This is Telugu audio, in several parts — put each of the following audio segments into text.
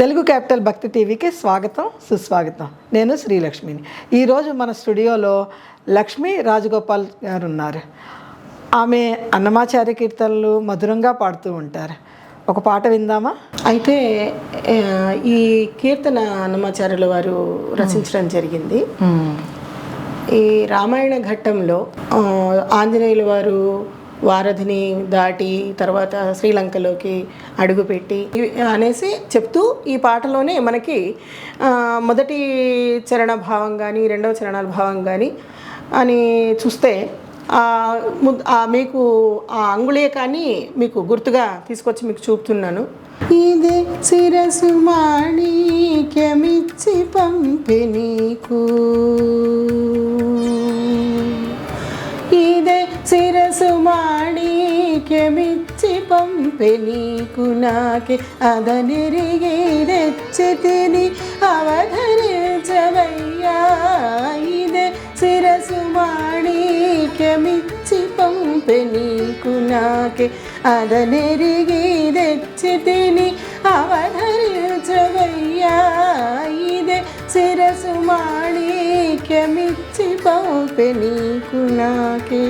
తెలుగు క్యాపిటల్ భక్తి టీవీకి స్వాగతం సుస్వాగతం. నేను శ్రీలక్ష్మిని. ఈరోజు మన స్టూడియోలో లక్ష్మీ రాజగోపాల్ గారు ఉన్నారు ఆమె అన్నమాచార్య కీర్తనలు మధురంగా పాడుతూ ఉంటారు. ఒక పాట విందామా? అయితే ఈ కీర్తన అన్నమాచార్యుల వారు రచించడం జరిగింది. ఈ రామాయణ ఘట్టంలో ఆంజనేయుల వారు వారధిని దాటి తర్వాత శ్రీలంకలోకి అడుగుపెట్టి అనేసి చెప్తూ ఈ పాటలోనే మనకి మొదటి చరణ భావం కానీ రెండవ చరణాల భావం కానీ అని చూస్తే మీకు ఆ మీకు ఆ మీకు గుర్తుగా తీసుకొచ్చి మీకు చూపుతున్నాను. ఇది శిరసు మాణిక్యమిచ్చి పంపి శిరసు మాణిక్యమిచ్చి పంపి నీకు నాకే అదనిరిగి తెచ్చితిని అవధరించవయ్యా. ఇదే శిరసు మాణిక్యమిచ్చి పంపి నీకు నాకే అదనెరిగి తెచ్చితిని అవధరించవయ్యా. ఇదే శిరసు మాణిక్యమిచ్చి పంపి నీకు నాకే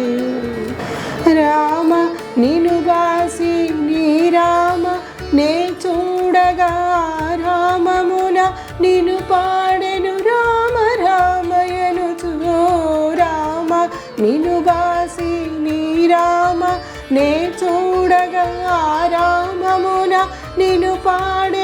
రామ నిను బాసి నీ రామ నే చూడగా రామమున నిను పాడెను రామ రామయను చూ రామ నిను బాసి నీ రామ నే చూడగా రామమున నిను పాడెను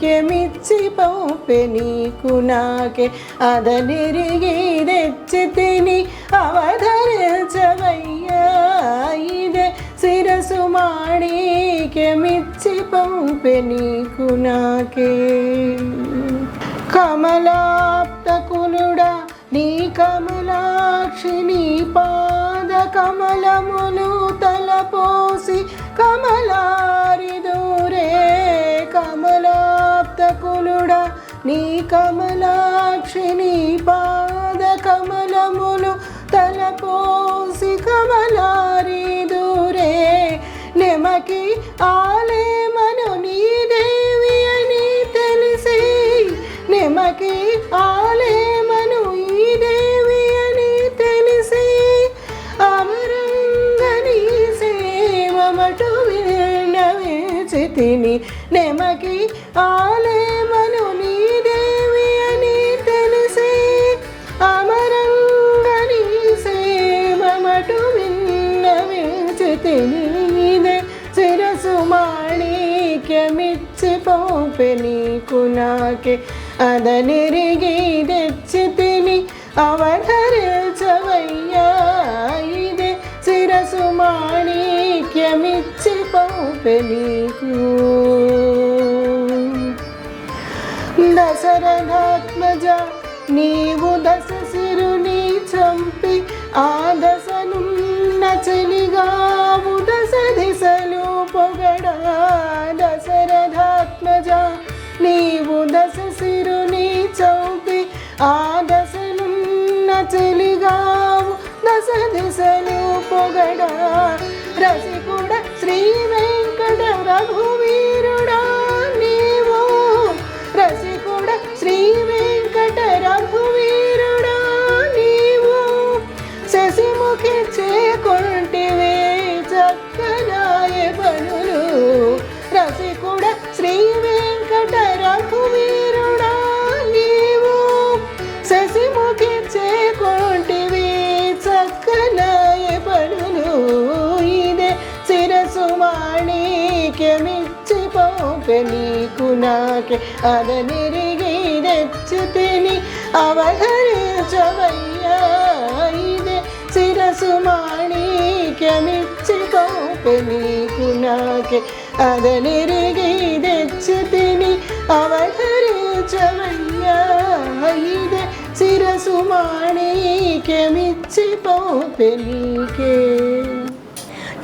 మాణిక్యమిచ్చి పంపె నీకు నాకే? అదనిరిగి తెచ్చి తిని అవధరించవయ్యా ఇదే శిరసు మాణిక్యమిచ్చి పంపె నీకు నాకే. కమలాప్తకులుడా నీ కమలాక్షి నీ పాద కమలములు నీ కమలాక్షి నీ పాద కమలములు తలపోసి కమలారి దూరే నెమకి ఆలేమను నీ దేవి అని తెలిసి నెమకి ఆలేమను ఈ దేవి అని తెలిసి అమరంగని సేవమటు విన్నవించి తిని నెమకి ఆలేమను నీ తెలియదే శిరసు మాణిక్యమిచ్చి పోపె నీకు నాకే. అదనిరిగి తెచ్చి తిని అవధరించవయ్యా ఇదే శిరసు మాణిక్యమిచ్చి పోపె నీకు. దశరథాత్మజ నీవు దశ సిరుని చంపి ఆ దశనున్న నీవు దశ సిరుని చౌపి ఆ దశనున్న చెలిగావు దశ దిశలు పొగడా. రసికుడ శ్రీ వెంకట రఘువీ నీకు నాకే అదనిరిగి తెచ్చి తిని అవధరించవయ్యా ఇదే శిరసు మాణిక్యమిచ్చి పోపె నీకు ಯಾಕೆ ಅದನೆರಿಗೆ ದೆಚ್ಚು ತಿನಿ ಅವತರಿಚವಯ್ಯ ಇದೆ శిరసు మాణిక్యమిచ్చి పౌపెనీకే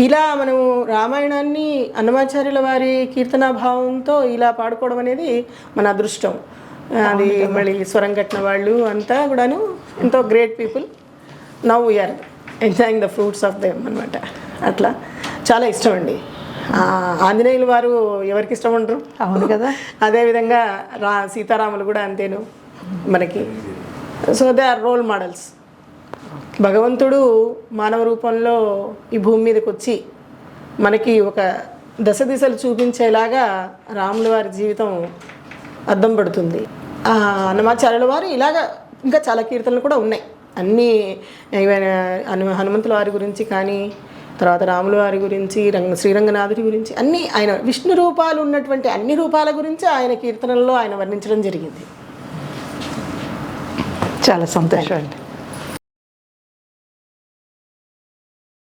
ఇలా మనము రామాయణాన్ని అన్నమాచార్యుల వారి కీర్తనా భావంతో ఇలా పాడుకోవడం అనేది మన అదృష్టం. అది మళ్ళీ స్వరం కట్టిన వాళ్ళు అంతా కూడాను ఎంతో great people. Now we are enjoying the fruits of them అనమాట అట్లా. చాలా ఇష్టం అండి. ఆంజనేయులు వారు ఎవరికి ఇష్టం ఉండరు. అవును కదా. అదేవిధంగా రా సీతారాములు కూడా అంతేను మనకి. So they are role models భగవంతుడు మానవ రూపంలో ఈ భూమి మీదకి వచ్చి మనకి ఒక దశ దిశలు చూపించేలాగా రాముల వారి జీవితం అద్దం పడుతుంది. ఆ, అన్నమాచార్యుల వారు ఇలాగా ఇంకా చాలా కీర్తనలు కూడా ఉన్నాయి. అన్నీ హనుమంతుల వారి గురించి కానీ తర్వాత రాముల వారి గురించి రంగ శ్రీరంగనాథుడి గురించి అన్ని ఆయన విష్ణు రూపాలు ఉన్నటువంటి అన్ని రూపాల గురించి ఆయన కీర్తనల్లో ఆయన వర్ణించడం జరిగింది. చాలా సంతోషం అండి.